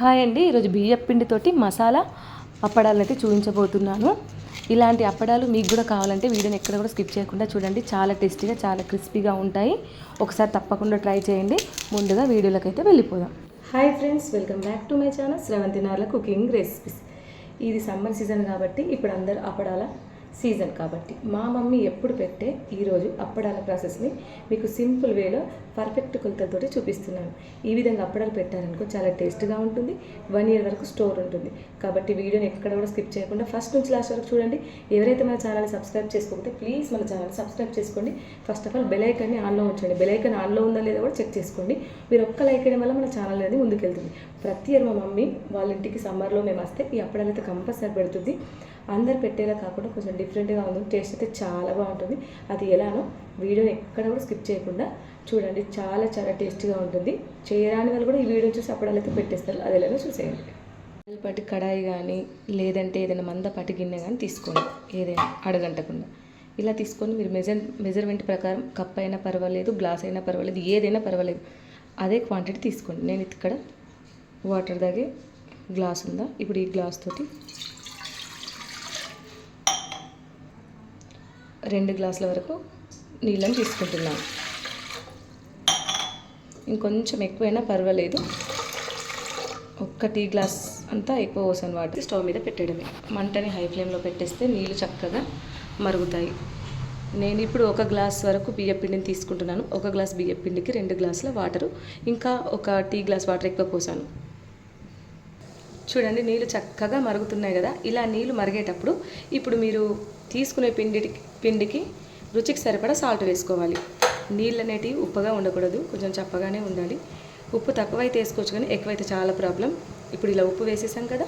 Hi అండి ఈరోజు బియ్యం పిండితోటి మసాలా అప్పడాలను అయితే చూపించబోతున్నాను. ఇలాంటి అప్పడాలు మీకు కూడా కావాలంటే వీడియోని ఎక్కడ కూడా స్కిప్ చేయకుండా చూడండి. చాలా టేస్టీగా చాలా క్రిస్పీగా ఉంటాయి. ఒకసారి తప్పకుండా ట్రై చేయండి. ముందుగా వీడియోలోకి అయితే వెళ్ళిపోదాం. Hi friends welcome back to my channel Sravanthi Narla cooking recipes. ఇది సమ్మర్ సీజన్ కాబట్టి ఇప్పుడు అందరు అప్పడాల సీజన్ కాబట్టి మా మమ్మీ ఎప్పుడు పెట్టే ఈరోజు అప్పడాల ప్రాసెస్ని మీకు సింపుల్ వేలో పర్ఫెక్ట్ కొలతలతోటి చూపిస్తున్నాను. ఈ విధంగా అప్పడాలు పెట్టారనుకో చాలా టేస్ట్గా ఉంటుంది. వన్ ఇయర్ వరకు స్టోర్ ఉంటుంది. కాబట్టి వీడియోని ఎక్కడ కూడా స్కిప్ చేయకుండా ఫస్ట్ నుంచి లాస్ట్ వరకు చూడండి. ఎవరైతే మన ఛానల్ని సబ్స్క్రైబ్ చేసుకోకపోతే ప్లీజ్ మన ఛానల్ సబ్స్క్రైబ్ చేసుకోండి. ఫస్ట్ ఆఫ్ ఆల్ బెల్ ఆన్లో ఉంచండి. బెల్ ఆన్లో ఉందా లేదా కూడా చెక్ చేసుకోండి. మీరు ఒక్క లైక్ వేయడం వల్ల మన ఛానల్ అనేది ముందుకెళ్తుంది. ప్రతి ఇయర్ మా మమ్మీ వాళ్ళ ఇంటికి సమ్మర్లో మేము వస్తే ఈ అప్పడాలు అయితే కంపల్సరీ పెడుతుంది. అందరు పెట్టేలా కాకుండా కొంచెం డిఫరెంట్గా ఉంది టేస్ట్ అయితే చాలా బాగుంటుంది. అది ఎలానో వీడియోని ఎక్కడ కూడా స్కిప్ చేయకుండా చూడండి. చాలా చాలా టేస్టీగా ఉంటుంది. చేయరాని వాళ్ళు కూడా ఈ వీడియో చూసి అప్పుడైతే పెట్టేస్తారు. అది ఎలాగో చూసేయండి. పట్టి కడాయి కానీ లేదంటే ఏదైనా మందపాటి గిన్నె కానీ తీసుకోండి. ఏదైనా అడగంటకుండా. ఇలా తీసుకొని మీరు మెజర్ మెజర్మెంట్ ప్రకారం కప్ అయినా పర్వాలేదు గ్లాస్ అయినా పర్వాలేదు ఏదైనా పర్వాలేదు. అదే క్వాంటిటీ తీసుకోండి. నేను ఇక్కడ వాటర్ దాగే గ్లాస్ ఉందా? ఇప్పుడు ఈ గ్లాస్ తోటి రెండు గ్లాసుల వరకు నీళ్ళని తీసుకుంటున్నాను ఇంకొంచెం ఎక్కువైనా పర్వాలేదు. ఒక్క టీ గ్లాస్ అంతా ఎక్కువ పోసాను వాటి. స్టవ్ మీద పెట్టడమే మంటని హై ఫ్లేమ్లో పెట్టేస్తే నీళ్ళు చక్కగా మరుగుతాయి. నేను ఇప్పుడు ఒక గ్లాస్ వరకు బియ్య పిండిని తీసుకుంటున్నాను. ఒక గ్లాస్ బియ్య పిండికి రెండు గ్లాసుల వాటరు. ఇంకా ఒక టీ గ్లాస్ వాటర్ ఎక్కువ పోసాను. చూడండి నీళ్ళు చక్కగా మరుగుతున్నాయి కదా. ఇలా నీళ్ళు మరిగేటప్పుడు ఇప్పుడు మీరు తీసుకునే పిండి పిండికి రుచికి సరిపడా సాల్ట్ వేసుకోవాలి. నీళ్ళు అనేటివి ఉప్పగా ఉండకూడదు కొంచెం చప్పగానే ఉండాలి. ఉప్పు తక్కువైతే వేసుకోవచ్చు కానీ ఎక్కువైతే చాలా ప్రాబ్లం. ఇప్పుడు ఇలా ఉప్పు వేసేసాం కదా.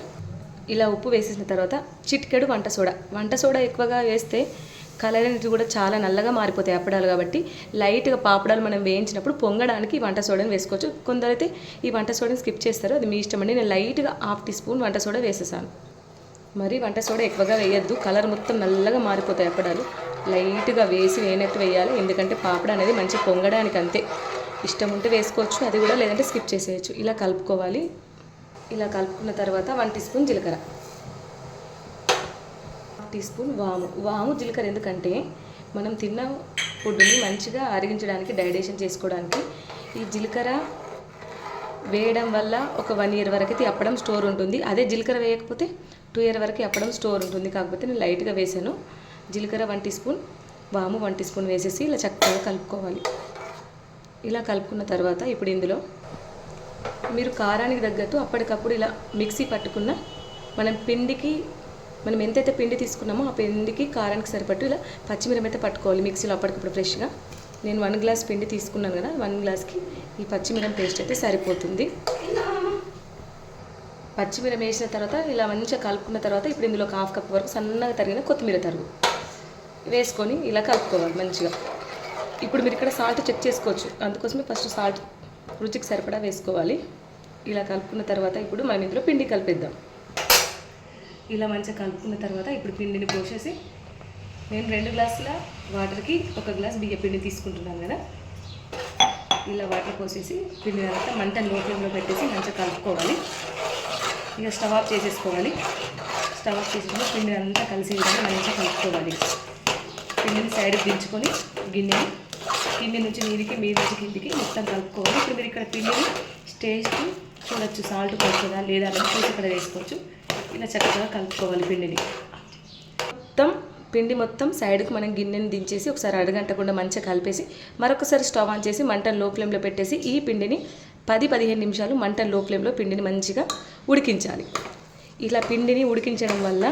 ఇలా ఉప్పు వేసేసిన తర్వాత చిటికెడు వంట సోడా. వంట సోడా ఎక్కువగా వేస్తే కలర్ అనేది కూడా చాలా నల్లగా మారిపోతాయి అప్పడాలు కాబట్టి లైట్గా పాపడాలు మనం వేయించినప్పుడు పొంగడానికి ఈ వంట సోడాని వేసుకోవచ్చు. కొందరైతే ఈ వంట సోడాని స్కిప్ చేస్తారు. అది మీ ఇష్టం అండి. నేను లైట్గా హాఫ్ టీ స్పూన్ వంట సోడా వేసేసాను. మరి వంట సోడా ఎక్కువగా వేయద్దు. కలర్ మొత్తం నల్లగా మారిపోతాయి అప్పడాలు. లైట్గా వేసి వేయనట్టు వేయాలి. ఎందుకంటే పాపడ అనేది మంచి పొంగడానికి అంతే. ఇష్టం ఉంటే వేసుకోవచ్చు. అది కూడా లేదంటే స్కిప్ చేసేయచ్చు. ఇలా కలుపుకోవాలి. ఇలా కలుపుకున్న తర్వాత వన్ టీ స్పూన్ జీలకర్ర. టీ స్పూన్ వాము. వాము జీలకర్ర ఎందుకంటే మనం తిన్న ఫుడ్ని మంచిగా అరిగించడానికి డైజెషన్ చేసుకోవడానికి ఈ జీలకర్ర వేయడం వల్ల ఒక వన్ ఇయర్ వరకు అప్పడం స్టోర్ ఉంటుంది. అదే జీలకర్ర వేయకపోతే టూ ఇయర్ వరకు అప్పడం స్టోర్ ఉంటుంది. కాకపోతే నేను లైట్గా వేసాను. జీలకర్ర వన్ టీ స్పూన్ వాము వన్ టీ స్పూన్ వేసేసి ఇలా చక్కగా కలుపుకోవాలి. ఇలా కలుపుకున్న తర్వాత ఇప్పుడు ఇందులో మీరు కారానికి తగ్గట్టు అప్పటికప్పుడు ఇలా మిక్సీ పట్టుకున్న మనం పిండికి మనం ఎంతైతే పిండి తీసుకున్నామో ఆ పిండికి కారానికి సరిపట్టు ఇలా పచ్చిమిరం అయితే పట్టుకోవాలి మిక్సీలో అప్పటికప్పుడు ఫ్రెష్గా. నేను వన్ గ్లాస్ పిండి తీసుకున్నాను కదా వన్ గ్లాస్కి ఈ పచ్చిమిరం పేస్ట్ అయితే సరిపోతుంది. పచ్చిమిరం వేసిన తర్వాత ఇలా మంచిగా కలుపుకున్న తర్వాత ఇప్పుడు ఇందులో ఒక హాఫ్ కప్ వరకు సన్నగా తరిగిన కొత్తిమీర తరుగు. వేసుకొని ఇలా కలుపుకోవాలి మంచిగా. ఇప్పుడు మీరు ఇక్కడ సాల్ట్ చెక్ చేసుకోవచ్చు. అందుకోసమే ఫస్ట్ సాల్ట్ రుచికి సరిపడా వేసుకోవాలి. ఇలా కలుపుకున్న తర్వాత ఇప్పుడు మనం ఇందులో పిండి కలిపేద్దాం. ఇలా మంచిగా కలుపుకున్న తర్వాత ఇప్పుడు పిండిని పోసేసి నేను రెండు గ్లాసుల వాటర్కి ఒక గ్లాస్ బియ్య పిండి తీసుకుంటున్నాను కదా. ఇలా వాటర్ పోసేసి పిండి తర్వాత మంట లో ఫ్లేమ్లో పెట్టేసి మంచిగా కలుపుకోవాలి. ఇక స్టవ్ ఆఫ్ చేసేసుకోవాలి. స్టవ్ ఆఫ్ చేసేసుకుని పిండి అంతా కలిసి విధంగా మంచిగా కలుపుకోవాలి. పిండిని సైడ్కి దించుకొని గిన్నెని గిన్నె నుంచి మీదికి మీద నుంచి కిందికి మొత్తం కలుపుకోవాలి. ఇప్పుడు మీరు ఇక్కడ పిండిని స్టేజ్కి చూడొచ్చు సాల్ట్ పడుతుందా లేదా అనేది చూసి ఇక్కడ వేసుకోవచ్చు. ఇలా చక్కగా కలుపుకోవాలి పిండిని. మొత్తం పిండి మొత్తం సైడ్కి మనం గిన్నెని దించేసి ఒకసారి అడగంటకుండా మంచిగా కలిపేసి మరొకసారి స్టవ్ ఆన్ చేసి మంటను లో ఫ్లేమ్లో పెట్టేసి ఈ పిండిని పది పదిహేను నిమిషాలు మంటను లో ఫ్లేమ్లో పిండిని మంచిగా ఉడికించాలి. ఇలా పిండిని ఉడికించడం వల్ల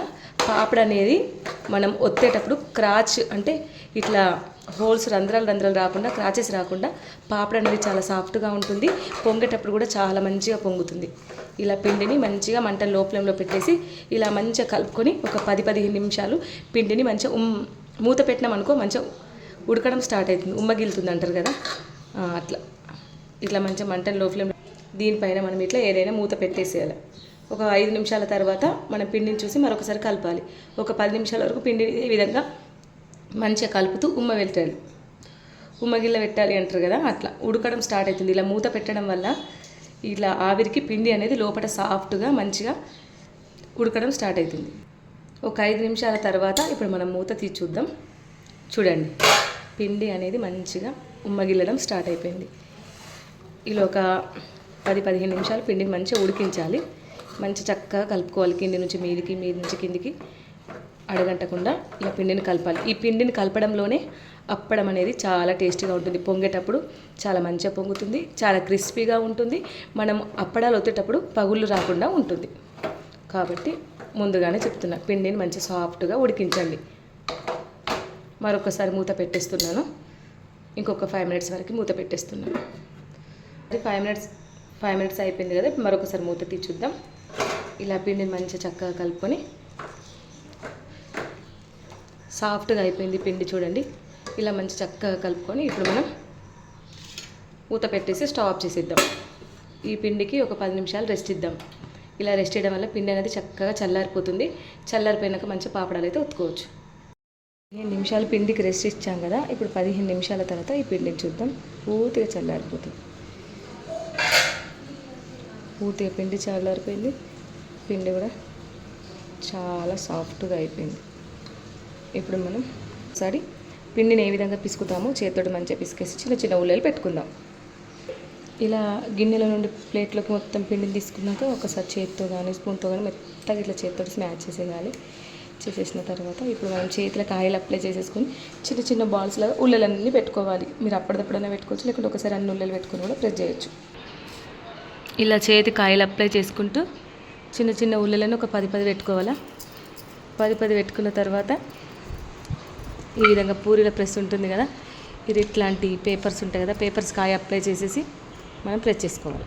పాపడ అనేది మనం ఒత్తేటప్పుడు క్రాచ్ అంటే ఇట్లా హోల్స్ రంధ్రాలు రంధ్రాలు రాకుండా క్రాచెస్ రాకుండా పాపడ అనేది చాలా సాఫ్ట్గా ఉంటుంది. పొంగేటప్పుడు కూడా చాలా మంచిగా పొంగుతుంది. ఇలా పిండిని మంచిగా మంట లోపలంలో పెట్టేసి ఇలా మంచిగా కలుపుకొని ఒక పది పదిహేను నిమిషాలు పిండిని మంచిగా ఉమ్ మూత పెట్టినాం అనుకో మంచిగా ఉడకడం స్టార్ట్ అవుతుంది. ఉమ్మగిలుతుంది అంటారు కదా? అట్లా. ఇట్లా మంచిగా మంట లో దీనిపైన మనం ఇట్లా ఏదైనా మూత పెట్టేసేయాలి. ఒక ఐదు నిమిషాల తర్వాత మనం పిండిని చూసి మరొకసారి కలపాలి. ఒక పది నిమిషాల వరకు పిండిని ఈ విధంగా మంచిగా కలుపుతూ ఉమ్మ పెట్టాలి ఉమ్మగిల్ల పెట్టాలి అంటారు కదా అట్లా ఉడకడం స్టార్ట్ అవుతుంది. ఇలా మూత పెట్టడం వల్ల ఇలా ఆవిరికి పిండి అనేది లోపల సాఫ్ట్గా మంచిగా ఉడకడం స్టార్ట్ అవుతుంది. ఒక ఐదు నిమిషాల తర్వాత ఇప్పుడు మనం మూత తీసి చూద్దాం. చూడండి పిండి అనేది మంచిగా ఉమ్మగిల్లడం స్టార్ట్ అయిపోయింది. ఇలా ఒక పది పదిహేను నిమిషాలు పిండిని మంచిగా ఉడికించాలి. మంచి చక్కగా కలుపుకోవాలి. కింది నుంచి మీదికి మీది నుంచి కిందికి. అడగంటకుండా ఇలా పిండిని కలపాలి. ఈ పిండిని కలపడంలోనే అప్పడం అనేది చాలా టేస్టీగా ఉంటుంది. పొంగేటప్పుడు చాలా మంచిగా పొంగుతుంది చాలా క్రిస్పీగా ఉంటుంది. మనం అప్పడాలు వచ్చేటప్పుడు పగుళ్ళు రాకుండా ఉంటుంది. కాబట్టి ముందుగానే చెప్తున్నా పిండిని మంచి సాఫ్ట్గా ఉడికించండి. మరొకసారి మూత పెట్టేస్తున్నాను. ఇంకొక ఫైవ్ మినిట్స్ వరకు మూత పెట్టేస్తున్నాను అది ఫైవ్ మినిట్స్ ఫైవ్ మినిట్స్ అయిపోయింది కదా మరొకసారి మూత తీర్చుద్దాం. చూద్దాం ఇలా పిండిని మంచిగా చక్కగా కలుపుకొని సాఫ్ట్గా అయిపోయింది పిండి చూడండి. ఇలా మంచి చక్కగా కలుపుకొని ఇప్పుడు మనం ఊత పెట్టేసి స్టవ్ ఆఫ్ చేసేద్దాం. ఈ పిండికి ఒక పది నిమిషాలు రెస్ట్ ఇద్దాం. ఇలా రెస్ట్ చేయడం వల్ల పిండి అనేది చక్కగా చల్లారిపోతుంది. చల్లారిపోయినాక మంచి పాపడాలు అయితే ఉతుకోవచ్చు. పదిహేను నిమిషాలు పిండికి రెస్ట్ ఇచ్చాం కదా ఇప్పుడు పదిహేను నిమిషాల తర్వాత ఈ పిండిని చూద్దాం. పూర్తిగా చల్లారిపోతుంది. పూర్తిగా పిండి చల్లారిపోయింది. పిండి కూడా చాలా సాఫ్ట్గా అయిపోయింది. ఇప్పుడు మనం ఒకసారి పిండిని ఏ విధంగా పిసుకుతామో చేతితోటి మంచిగా పిసికేసి చిన్న చిన్న ఉల్లలు పెట్టుకుందాం. ఇలా గిన్నెల నుండి ప్లేట్లోకి మొత్తం పిండిని తీసుకున్నాక ఒకసారి చేతితో కానీ స్పూన్తో కానీ మెత్తగా ఇట్లా చేతితో స్మాచ్ చేసేయాలి. చేసేసిన తర్వాత ఇప్పుడు మనం చేతులకు ఆయిల్ అప్లై చేసేసుకొని చిన్న చిన్న బాల్స్ లాగా ఉల్లలన్నీ పెట్టుకోవాలి. మీరు అప్పటిదప్పుడైనా పెట్టుకోవచ్చు లేకుంటే ఒకసారి అన్ని ఉల్లలు పెట్టుకొని కూడా ప్రెస్ చేయొచ్చు. ఇలా చేతికి ఆయిల్ అప్లై చేసుకుంటూ చిన్న చిన్న ఉల్లలను ఒక పది పది పెట్టుకోవాలా? పది పది పెట్టుకున్న తర్వాత ఈ విధంగా పూరీల ప్రెస్ ఉంటుంది కదా ఇది ఇట్లాంటి పేపర్స్ ఉంటాయి కదా పేపర్స్ కాయ అప్లై చేసేసి మనం ప్రెస్ చేసుకోవాలి.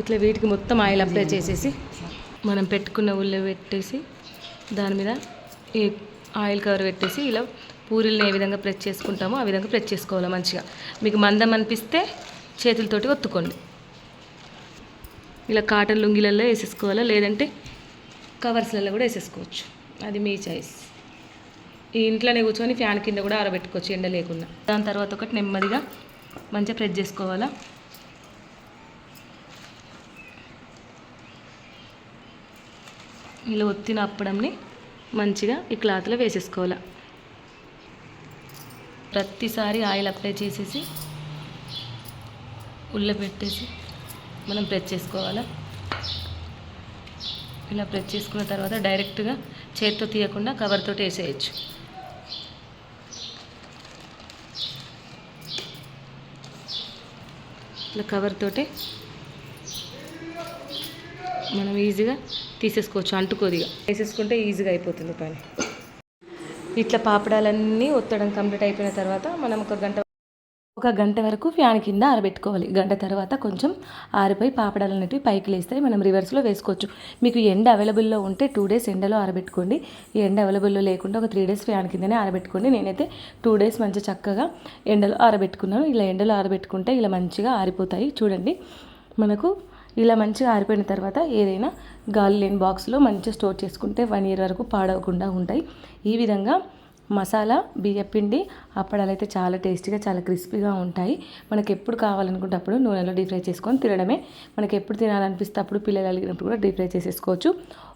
ఇట్లా వీటికి మొత్తం ఆయిల్ అప్లై చేసేసి మనం పెట్టుకున్న ఉల్లి పెట్టేసి దాని మీద ఈ ఆయిల్ కవర్ పెట్టేసి ఇలా పూరీలను ఏ విధంగా ప్రెస్ చేసుకుంటామో ఆ విధంగా ప్రెస్ చేసుకోవాలి మంచిగా. మీకు మందం అనిపిస్తే చేతులతోటి ఒత్తుకోండి. ఇలా కాటన్ లుంగిలలో వేసేసుకోవాలా లేదంటే కవర్స్లలో కూడా వేసేసుకోవచ్చు. అది మీ చాయిస్ ఈ ఇంట్లోనే కూర్చొని ఫ్యాన్ కింద కూడా ఆరబెట్టుకోవచ్చు ఎండ లేకుండా. దాని తర్వాత ఒకటి నెమ్మదిగా మంచిగా ప్రెస్ చేసుకోవాలా? ఇలా ఒత్తిన అప్పడంని మంచిగా ఈ క్లాత్లో వేసేసుకోవాలా. ప్రతిసారి ఆయిల్ అప్లై చేసేసి ఉల్ల పెట్టేసి మనం ప్రెస్ చేసుకోవాలా. ఇలా ప్రెస్ చేసుకున్న తర్వాత డైరెక్ట్గా చేత్తో తీయకుండా కవర్తో వేసేయచ్చు. ఇట్లా కవర్ తోటే మనం ఈజీగా తీసేసుకోవచ్చు అంటుకోదిగా వేసేసుకుంటే ఈజీగా అయిపోతుంది పని. ఇట్లా పాపడాలన్నీ ఒత్తడం కంప్లీట్ అయిపోయిన తర్వాత మనం ఒక గంట ఒక గంట వరకు ఫ్యాన్ కింద ఆరబెట్టుకోవాలి. గంట తర్వాత కొంచెం ఆరిపోయి పాపడాలు అనేటివి పైకి లేస్తాయి. మనం రివర్స్లో వేసుకోవచ్చు. మీకు ఎండ అవైలబుల్లో ఉంటే టూ డేస్ ఎండలో ఆరబెట్టుకోండి. ఈ ఎండ అవైలబుల్లో లేకుండా ఒక త్రీ డేస్ ఫ్యాన్ కిందనే ఆరబెట్టుకోండి. నేనైతే టూ డేస్ మంచి చక్కగా ఎండలో ఆరబెట్టుకున్నాను. ఇలా ఎండలో ఆరబెట్టుకుంటే ఇలా మంచిగా ఆరిపోతాయి. చూడండి. మనకు ఇలా మంచిగా ఆరిపోయిన తర్వాత ఏదైనా గాలి లేని బాక్స్లో మంచిగా స్టోర్ చేసుకుంటే వన్ ఇయర్ వరకు పాడవకుండా ఉంటాయి. ఈ విధంగా మసాలా బియ్యపిండి అప్పడాలు అయితే చాలా టేస్టీగా చాలా క్రిస్పీగా ఉంటాయి. మనకి ఎప్పుడు కావాలనుకుంటే అప్పుడు నూనెలో డీప్ ఫ్రై చేసుకొని తినడమే. మనకి ఎప్పుడు తినాలనిపిస్తే అప్పుడు పిల్లలు అలిగినప్పుడు కూడా డీప్ ఫ్రై చేసేసుకోవచ్చు.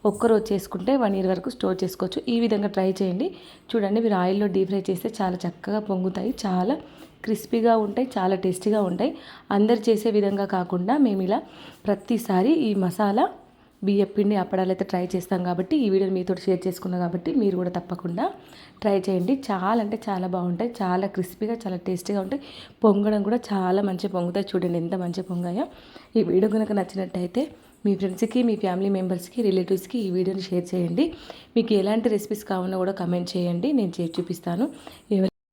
ఒక్కరోజు చేసుకుంటే వన్ ఇయర్ వరకు స్టోర్ చేసుకోవచ్చు. ఈ విధంగా ట్రై చేయండి. చూడండి మీరు ఆయిల్లో డీప్ ఫ్రై చేస్తే చాలా చక్కగా పొంగుతాయి చాలా క్రిస్పీగా ఉంటాయి చాలా టేస్టీగా ఉంటాయి. అందరు చేసే విధంగా కాకుండా మేము ఇలా ప్రతిసారి ఈ మసాలా బియ్య పిండి అప్పడాలు అయితే ట్రై చేస్తాం కాబట్టి ఈ వీడియోని మీతో షేర్ చేసుకున్నాను కాబట్టి మీరు కూడా తప్పకుండా ట్రై చేయండి. చాలా అంటే చాలా బాగుంటాయి. చాలా క్రిస్పీగా చాలా టేస్టీగా ఉంటాయి. పొంగడం కూడా చాలా మంచిగా పొంగుతాయి. చూడండి ఎంత మంచిగా పొంగాయో. ఈ వీడియో కనుక నచ్చినట్టయితే మీ ఫ్రెండ్స్కి మీ ఫ్యామిలీ మెంబర్స్కి రిలేటివ్స్కి ఈ వీడియోని షేర్ చేయండి. మీకు ఎలాంటి రెసిపీస్ కావాలో కూడా కమెంట్ చేయండి. నేను చేసి చూపిస్తాను.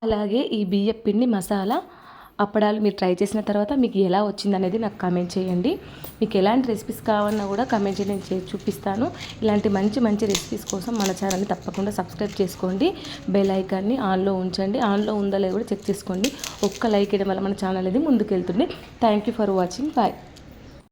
అలాగే ఈ బియ్యం పిండి మసాలా అప్పడాలు మీరు ట్రై చేసిన తర్వాత మీకు ఎలా వచ్చింది అనేది నాకు కమెంట్ చేయండి. మీకు ఎలాంటి రెసిపీస్ కావాలన్నా కూడా కమెంట్ చేయండి నేను చూపిస్తాను. ఇలాంటి మంచి మంచి రెసిపీస్ కోసం మన ఛానల్ని తప్పకుండా సబ్స్క్రైబ్ చేసుకోండి. బెల్ ఐకాన్ని ఆన్లో ఉంచండి. ఆన్లో ఉందా లేదో కూడా చెక్ చేసుకోండి. ఒక్క లైక్ వేయడం వల్ల మన ఛానల్ అనేది ముందుకెళ్తుంది. Thank you for watching bye